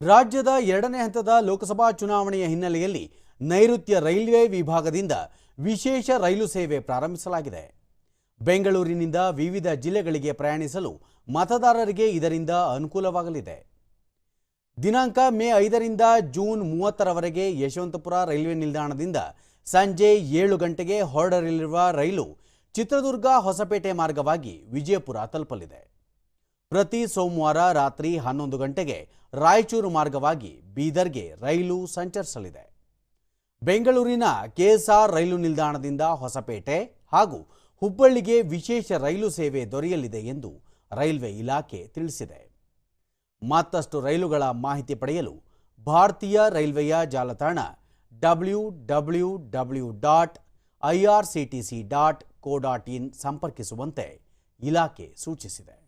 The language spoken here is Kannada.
ರಾಜ್ಯದ ಎರಡನೇ ಹಂತದ ಲೋಕಸಭಾ ಚುನಾವಣೆಯ ಹಿನ್ನೆಲೆಯಲ್ಲಿ ನೈಋತ್ಯ ರೈಲ್ವೆ ವಿಭಾಗದಿಂದ ವಿಶೇಷ ರೈಲು ಸೇವೆ ಪ್ರಾರಂಭಿಸಲಾಗಿದೆ. ಬೆಂಗಳೂರಿನಿಂದ ವಿವಿಧ ಜಿಲ್ಲೆಗಳಿಗೆ ಪ್ರಯಾಣಿಸಲು ಮತದಾರರಿಗೆ ಇದರಿಂದ ಅನುಕೂಲವಾಗಲಿದೆ. ದಿನಾಂಕ ಮೇ ಐದರಿಂದ ಜೂನ್ ಮೂವತ್ತರವರೆಗೆ ಯಶವಂತಪುರ ರೈಲ್ವೆ ನಿಲ್ದಾಣದಿಂದ ಸಂಜೆ ಏಳು ಗಂಟೆಗೆ ಹೊರಡಲಿರುವ ರೈಲು ಚಿತ್ರದುರ್ಗ ಹೊಸಪೇಟೆ ಮಾರ್ಗವಾಗಿ ವಿಜಯಪುರ ತಲುಪಲಿದೆ. ಪ್ರತಿ ಸೋಮವಾರ ರಾತ್ರಿ ಹನ್ನೊಂದು ಗಂಟೆಗೆ ರಾಯಚೂರು ಮಾರ್ಗವಾಗಿ ಬೀದರ್ಗೆ ರೈಲು ಸಂಚರಿಸಲಿದೆ. ಬೆಂಗಳೂರಿನ ಕೆಎಸ್ಆರ್ ರೈಲು ನಿಲ್ದಾಣದಿಂದ ಹೊಸಪೇಟೆ ಹಾಗೂ ಹುಬ್ಬಳ್ಳಿಗೆ ವಿಶೇಷ ರೈಲು ಸೇವೆ ದೊರೆಯಲಿದೆ ಎಂದು ರೈಲ್ವೆ ಇಲಾಖೆ ತಿಳಿಸಿದೆ. ಮತ್ತಷ್ಟು ರೈಲುಗಳ ಮಾಹಿತಿ ಪಡೆಯಲು ಭಾರತೀಯ ರೈಲ್ವೆಯ ಜಾಲತಾಣ W W W dot I R dot co dot in ಸಂಪರ್ಕಿಸುವಂತೆ ಇಲಾಖೆ ಸೂಚಿಸಿದೆ.